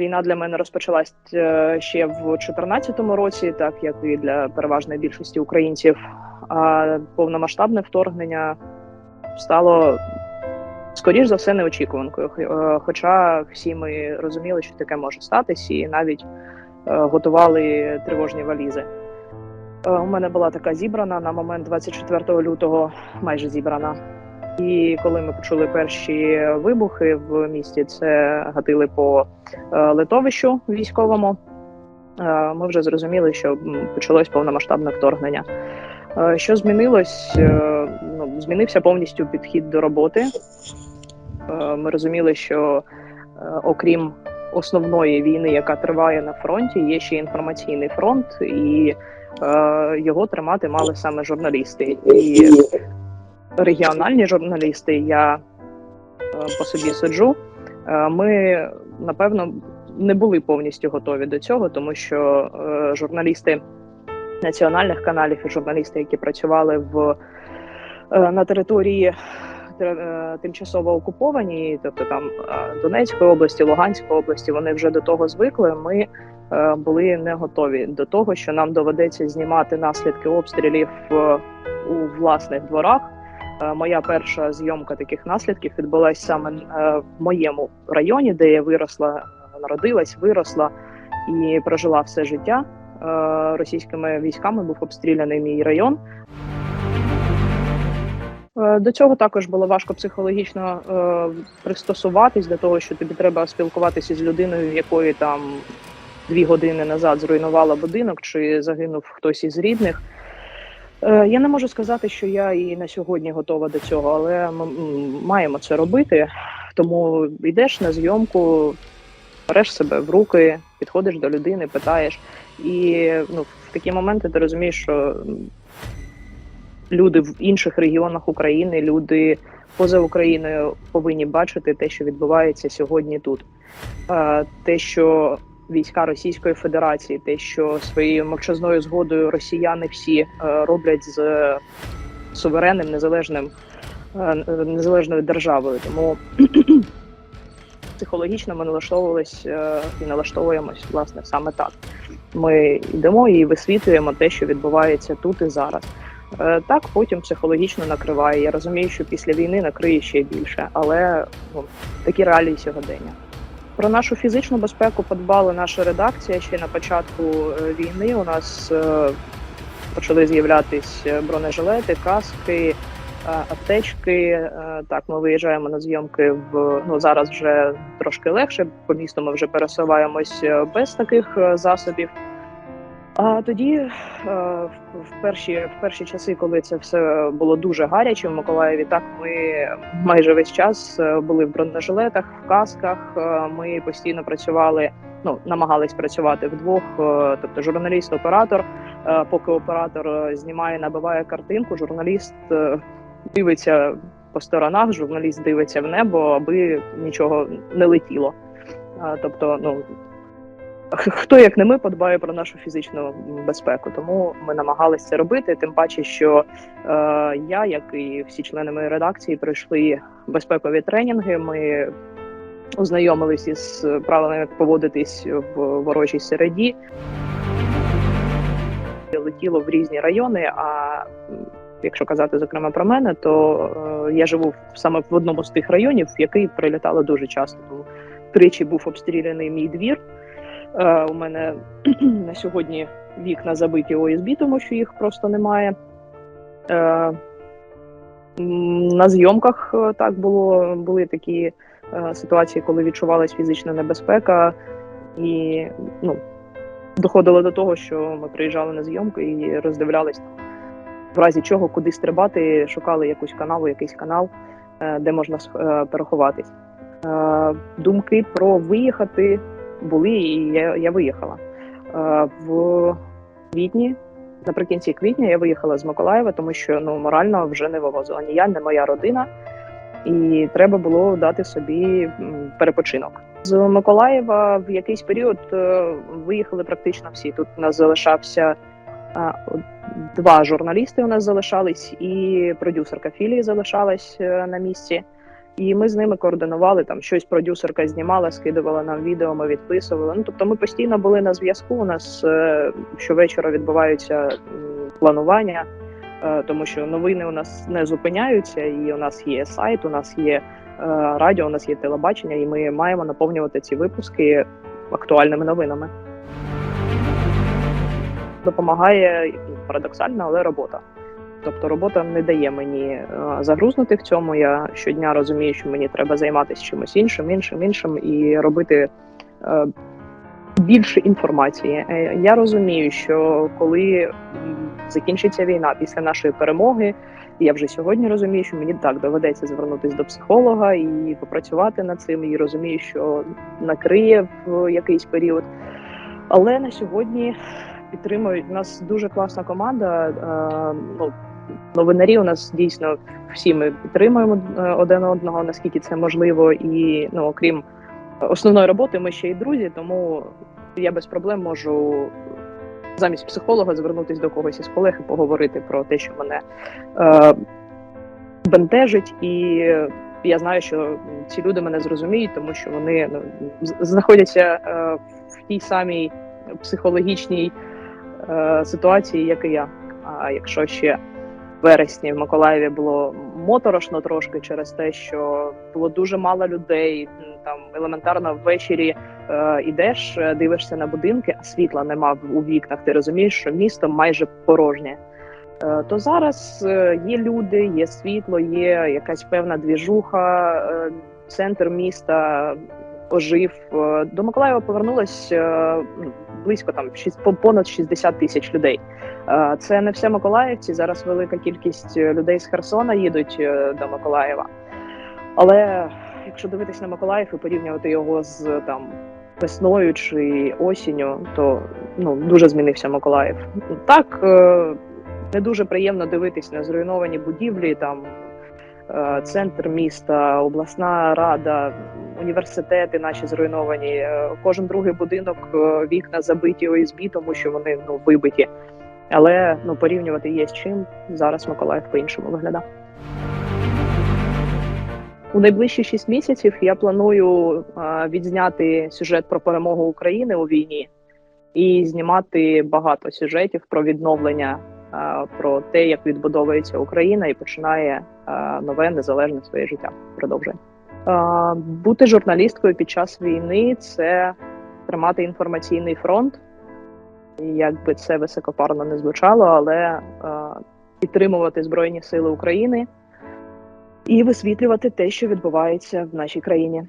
Війна для мене розпочалась е, ще в 2014 році, так як і для переважної більшості українців. А повномасштабне вторгнення стало скоріш за все неочікуванкою. Е, Хоча всі ми розуміли, що таке може статись, і навіть е, готували тривожні валізи. У мене була така зібрана на момент 24 лютого, майже зібрана. І коли ми почули перші вибухи в місті, це гатили по е, литовищу військовому. е, Ми вже зрозуміли, що почалось повномасштабне вторгнення. Е, Що змінилось? Ну, змінився повністю підхід до роботи. Ми розуміли, що окрім основної війни, яка триває на фронті, є ще інформаційний фронт, і його тримати мали саме журналісти. І регіональні журналісти, я е, по собі суджу. Е, Ми напевно не були повністю готові до цього, тому що е, журналісти національних каналів і журналісти, які працювали в на території тимчасово окуповані, тобто там Донецької області, Луганської області, вони вже до того звикли. Ми були не готові до того, що нам доведеться знімати наслідки обстрілів у власних дворах. Е, Моя перша зйомка таких наслідків відбулася саме е, в моєму районі, де я виросла, е, народилась, виросла і прожила все життя. Російськими військами був обстріляний мій район. До цього також було важко психологічно пристосуватись до того, що тобі треба спілкуватися з людиною, якої там дві години назад зруйнувала будинок, чи загинув хтось із рідних. Е, Я не можу сказати, що я і на сьогодні готова до цього, але ми маємо це робити. Тому йдеш на зйомку, береш себе в руки, підходиш до людини, питаєш. І ну, в такі моменти ти розумієш, що люди в інших регіонах України, люди поза Україною повинні бачити те, що відбувається сьогодні тут. Е, Те, що війська Російської Федерації, те, що своєю мовчазною згодою росіяни всі е, роблять з суверенним незалежним е, незалежною державою. Тому психологічно ми налаштовувались е, і налаштовуємось власне саме так. Ми йдемо і висвітлюємо те, що відбувається тут і зараз. Так потім психологічно накриває. Я розумію, що після війни накриє ще більше, але ну, такі реалії сьогодення. Про нашу фізичну безпеку подбала наша редакція ще на початку е, війни. У нас е, почали з'являтись е, бронежилети, каски, аптечки. Так, ми виїжджаємо на зйомки в ну зараз вже трошки легше. По місту ми вже пересуваємось без таких засобів. А тоді, е, в перші, в перші часи, коли це все було дуже гаряче в Миколаєві, так ми майже весь час е, були в бронежилетах, в касках. Е, Ми постійно працювали, ну намагались працювати вдвох, тобто журналіст, оператор. Е, Поки оператор знімає, набиває картинку, журналіст дивиться по сторонах, журналіст дивиться в небо, аби нічого не летіло. Тобто, ну хто як не ми подбає про нашу фізичну безпеку. Тому ми намагалися це робити. Тим паче, що е, я, як і всі члени моєї редакції, пройшли безпекові тренінги. Ми ознайомилися із правилами, як поводитись в ворожій середі. Летіло в різні райони. А якщо казати зокрема про мене, то е, я живу саме в одному з тих районів, в який прилітало дуже часто. Тому тричі був обстріляний мій двір. Е, у мене на сьогодні вікна забиті ОСБ, тому що їх просто немає. Е, на зйомках е, так було, були такі ситуації, коли відчувалась фізична небезпека, і ну, доходило до того, що ми приїжджали на зйомки і роздивлялись в разі чого, куди стрибати, шукали якусь канаву, якийсь канал, де можна переховатись. Думки про виїхати були, і я, я виїхала. Е, В квітні, наприкінці квітня, я виїхала з Миколаєва, тому що ну морально вже не вивозила ні я, ні моя родина, і треба було дати собі перепочинок. З Миколаєва в якийсь період е, виїхали практично всі. Тут у нас залишався два журналісти. У нас залишались, і продюсерка філії залишалась е, на місці. І ми з ними координували там щось. Продюсерка знімала, скидувала нам відео, ми відписували. Ну тобто, ми постійно були на зв'язку. У нас е, щовечора відбуваються планування, е, тому що новини у нас не зупиняються, і у нас є сайт, у нас є е, радіо, у нас є телебачення, і ми маємо наповнювати ці випуски актуальними новинами. Допомагає парадоксально, але робота. Тобто робота не дає мені е, загрузнути в цьому. Я щодня розумію, що мені треба займатися чимось іншим, іншим, іншим і робити е, більше інформації. Е, Я розумію, що коли закінчиться війна після нашої перемоги, я вже сьогодні розумію, що мені так доведеться звернутися до психолога і попрацювати над цим. І розумію, що накриє в якийсь період. Але на сьогодні підтримують нас дуже класна команда. Ну, новинарі. У нас дійсно всі ми підтримуємо е, один одного, наскільки це можливо, і ну, окрім основної роботи, ми ще й друзі, тому я без проблем можу замість психолога звернутися до когось із колег і поговорити про те, що мене е, бентежить, і я знаю, що ці люди мене зрозуміють, тому що вони ну, знаходяться е, в тій самій психологічній е, ситуації, як і я. А якщо ще вересні в Миколаєві було моторошно трошки через те, що було дуже мало людей. Там елементарно ввечері е, ідеш, е, дивишся на будинки, а світла нема у вікнах. Ти розумієш, що місто майже порожнє. Е, То зараз е, є люди, є світло, є якась певна двіжуха, центр міста ожив. Е, До Миколаєва повернулось е, ну, близько там понад 60 тисяч людей. Е, Це не все Миколаївці. Зараз велика кількість людей з Херсона їдуть до Миколаєва. Але якщо дивитись на Миколаїв і порівнювати його з там весною чи осінню, то ну дуже змінився Миколаїв. Так не дуже приємно дивитись на зруйновані будівлі, там центр міста, обласна рада, університети наші зруйновані. Е, Кожен другий будинок, е, вікна забиті ОСБ, тому що вони ну вибиті. Але ну порівнювати є з чим зараз Миколаїв по-іншому виглядає. У найближчі шість місяців я планую е, відзняти сюжет про перемогу України у війні і знімати багато сюжетів про відновлення, про те, як відбудовується Україна і починає нове незалежне своє життя. Продовжує Е, бути журналісткою під час війни це тримати інформаційний фронт. Як би це високопарно не звучало, але е, підтримувати Збройні Сили України і висвітлювати те, що відбувається в нашій країні.